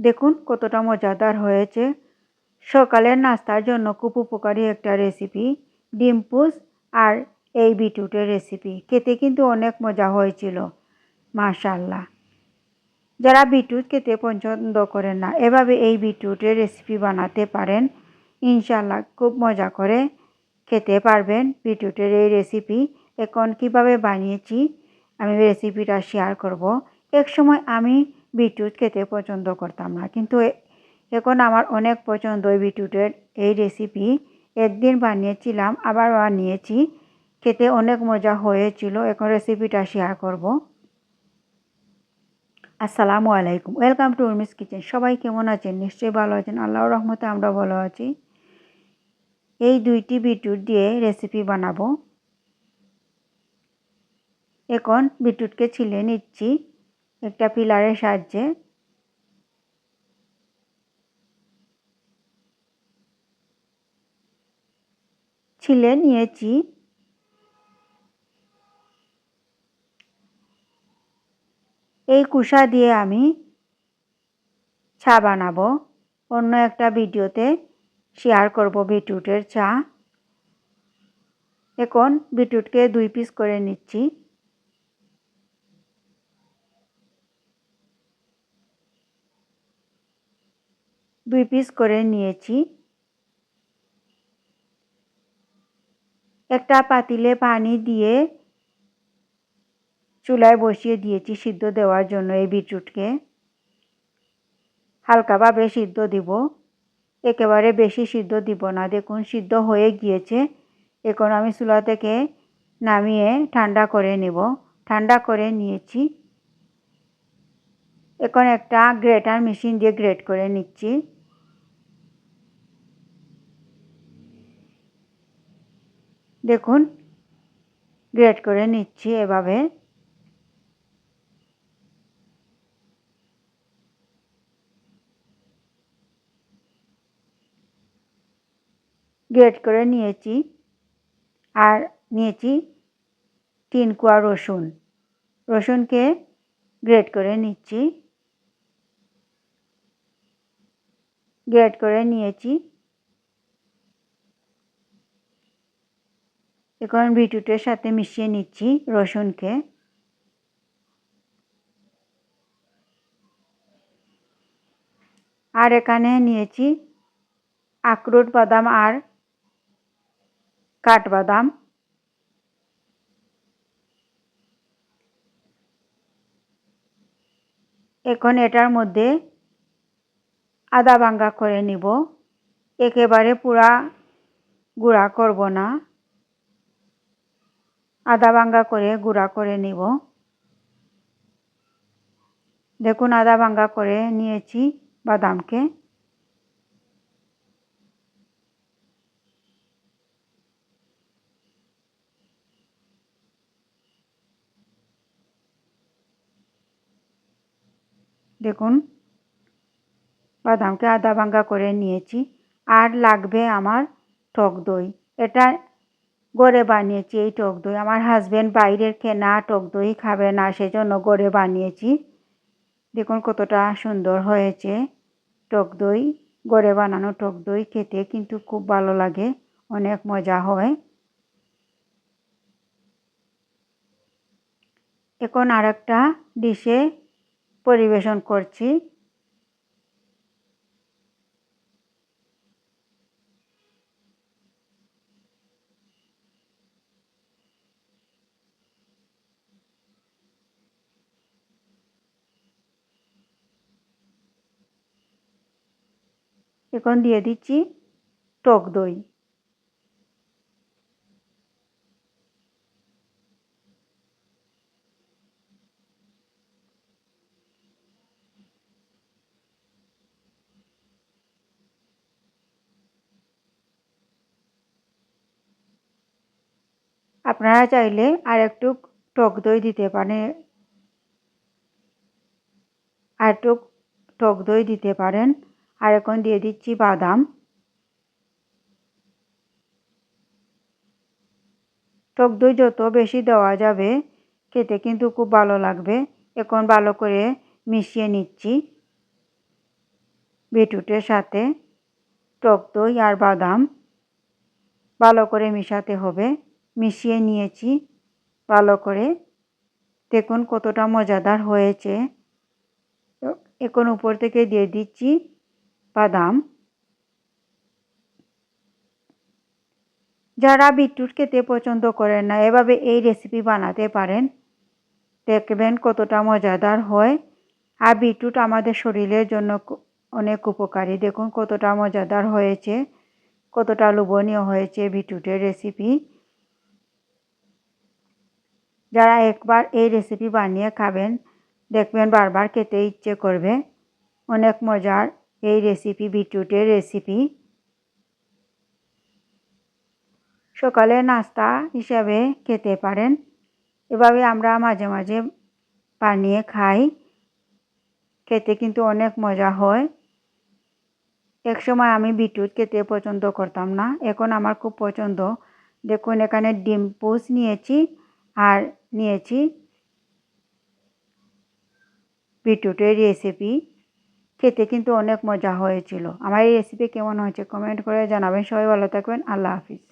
দেখুন কতটা মজাদার হয়েছে। সকালের নাস্তার জন্য খুব উপকারী একটা রেসিপি ডিম আর এই বিটুটের রেসিপি খেতে কিন্তু অনেক মজা হয়েছিল মাশাল্লাহ যারা বিটরুট খেতে পছন্দ করেন না, এভাবে এই বিটুটের রেসিপি বানাতে পারেন। ইনশাল্লাহ খুব মজা করে খেতে পারবেন বিটুটের এই রেসিপি এখন কীভাবে বানিয়েছি, আমি রেসিপিটা শেয়ার করব। এক সময় আমি বিটরুট খেতে পছন্দ করতাম না। কিন্তু এখন আমার অনেক পছন্দ ওই বিটরুটের এই রেসিপি একদিন বানিয়েছিলাম, আবার বানিয়েছি। খেতে অনেক মজা হয়েছিল। এখন রেসিপিটা শেয়ার করব। আসসালামু আলাইকুম। ওয়েলকাম টু উর্মিস কিচেন সবাই কেমন আছেন? নিশ্চয়ই ভালো আছেন। আল্লাহর রহমতে আমরা ভালো আছি। এই দুইটি বিটরুট দিয়ে রেসিপি বানাবো। এখন বিটরুটকে ছিলে নিচ্ছি। একটা পিলারের সাহায্যে। ছিলে নিয়েছি। এই কুষা দিয়ে আমি চা বানাবো। অন্য একটা ভিডিওতে শেয়ার করব বিটরুটের চা। এখন বিটরুটকে দুই পিস করে নিচ্ছি। দুই পিস করে নিয়েছি। একটা পাতিলে পানি দিয়ে চুলায় বসিয়ে দিয়েছি সিদ্ধ দেওয়ার জন্য এই বিটরুটকে। হালকাভাবে সিদ্ধ দিব। একেবারে বেশি সিদ্ধ দিব না। দেখুন, সিদ্ধ হয়ে গিয়েছে। এখন আমি চুলা থেকে নামিয়ে ঠান্ডা করে নেব। ঠান্ডা করে নিয়েছি। এখন একটা গ্রেটার মেশিন দিয়ে গ্রেট করে নিচ্ছি। দেখুন গ্রেট করে নিচ্ছি এভাবে। গ্রেট করে নিয়েছি, আর নিয়েছি তিন কোয়া রসুন। রসুনকে গ্রেট করে নিচ্ছি। গ্রেট করে নিয়েছি এখন বিটরুটের সাথে মিশিয়ে নিচ্ছি রসুনকে। আর এখানে নিয়েছি আখরোট বাদাম আর কাঠবাদাম। এখন এটার মধ্যে আদা ভাঙ্গা করে নিব। একেবারে পুরা গুঁড়া করব না। আদা ভাঙ্গা করে গুঁড়া করে নিব। দেখুন, আদা ভাঙ্গা করে নিয়েছি বাদামকে। দেখুন, বাদামকে আদা ভাঙ্গা করে নিয়েছি। আর লাগবে আমার টক দই। এটা গড়ে বানিয়েছি, এই টক দই। আমার হাজব্যান্ড বাইরের কেনা টক দই খাবে না, সেজন্য গড়ে বানিয়েছি। দেখুন কতটা সুন্দর হয়েছে টক দই, গড়ে বানানো টক দই খেতে, কিন্তু খুব ভালো লাগে, অনেক মজা হয়। এখন আর একটা ডিশে পরিবেশন করছি। এখন দিয়ে দিচ্ছি টক দই। আপনারা চাইলে আর একটু টক দই দিতে পারেন আর একটু টক দই দিতে পারেন। আর এখন দিয়ে দিচ্ছি বাদাম টক দই যত বেশি দেওয়া যাবে, খেতে কিন্তু খুব ভালো লাগবে। এখন ভালো করে মিশিয়ে নিচ্ছি বিটরুটের সাথে। টক দই আর বাদাম ভালো করে মিশাতে হবে। মিশিয়ে নিয়েছি ভালো করে। দেখুন কতটা মজাদার হয়েছে। এখন উপর থেকে দিয়ে দিচ্ছি বাদাম। যারা বিটরুট খেতে পছন্দ করেন না, এভাবে এই রেসিপি বানাতে পারেন। দেখবেন কতটা মজাদার হয়। আর বিটরুট আমাদের শরীরের জন্য অনেক উপকারী। দেখুন কতটা মজাদার হয়েছে, কতটা লোভনীয় হয়েছে বিটরুটের রেসিপি যারা একবার এই রেসিপি বানিয়ে খাবেন, দেখবেন বারবার খেতে ইচ্ছে করবে। অনেক মজার এই রেসিপি বিটরুটের রেসিপি সকালে নাস্তা হিসাবে খেতে পারেন। এভাবে আমরা মাঝে মাঝে বানিয়ে খাই। খেতে কিন্তু অনেক মজা হয়। এক সময় আমি বিটরুট খেতে পছন্দ করতাম না। এখন আমার খুব পছন্দ। দেখুন, এখানে ডিম পোস নিয়েছি আর নিয়েছি বিটরুটের রেসিপি খেতে কিন্তু অনেক মজা হয়েছিল। আমার এই রেসিপি কেমন হয়েছে কমেন্ট করে জানাবেন। সবাই ভালো থাকবেন। আল্লাহ হাফিজ।